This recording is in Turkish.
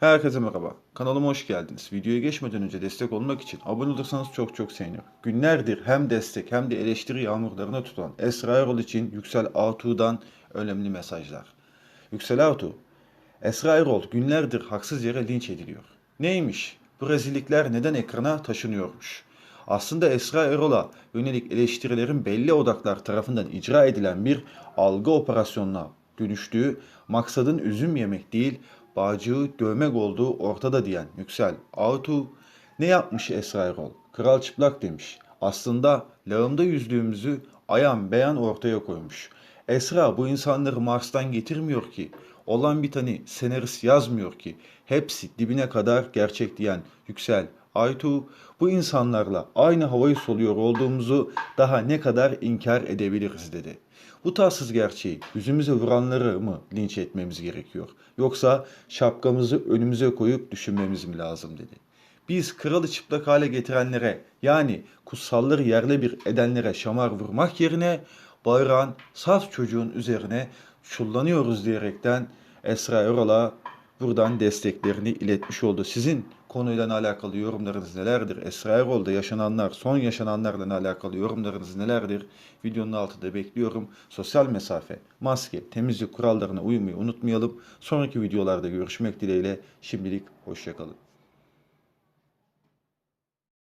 Herkese merhaba. Kanalıma hoş geldiniz. Videoya geçmeden önce destek olmak için abone olursanız çok çok sevinirim. Günlerdir hem destek hem de eleştiri yağmurlarına tutan Esra Erol için Yüksel Altuğ'dan önemli mesajlar. Yüksel Altuğ, Esra Erol günlerdir haksız yere linç ediliyor. Neymiş? Bu neden ekrana taşınıyormuş? Aslında Esra Erol'a yönelik eleştirilerin belli odaklar tarafından icra edilen bir algı operasyonuna dönüştüğü, maksadın üzüm yemek değil, bağcığı dövmek olduğu ortada diyen Yüksel Altuğ, ne yapmış Esra Erol? Kral çıplak demiş. Aslında lağımda yüzdüğümüzü ayan beyan ortaya koymuş. Esra bu insanları Mars'tan getirmiyor ki. Olan biteni senarist yazmıyor ki. Hepsi dibine kadar gerçek diyen Yüksel Aytu bu insanlarla aynı havayı soluyor olduğumuzu daha ne kadar inkar edebiliriz dedi. Bu tatsız gerçeği yüzümüze vuranları mı linç etmemiz gerekiyor? Yoksa şapkamızı önümüze koyup düşünmemiz mi lazım dedi. Biz kralı çıplak hale getirenlere yani kutsalları yerle bir edenlere şamar vurmak yerine bayrağın saf çocuğun üzerine çullanıyoruz diyerekten Esra Erol'a buradan desteklerini iletmiş oldu. Sizin konuyla alakalı yorumlarınız nelerdir? Esra Erol'da yaşananlar, son yaşananlarla alakalı yorumlarınız nelerdir? Videonun altında bekliyorum. Sosyal mesafe, maske, temizlik kurallarına uymayı unutmayalım. Sonraki videolarda görüşmek dileğiyle şimdilik hoşçakalın.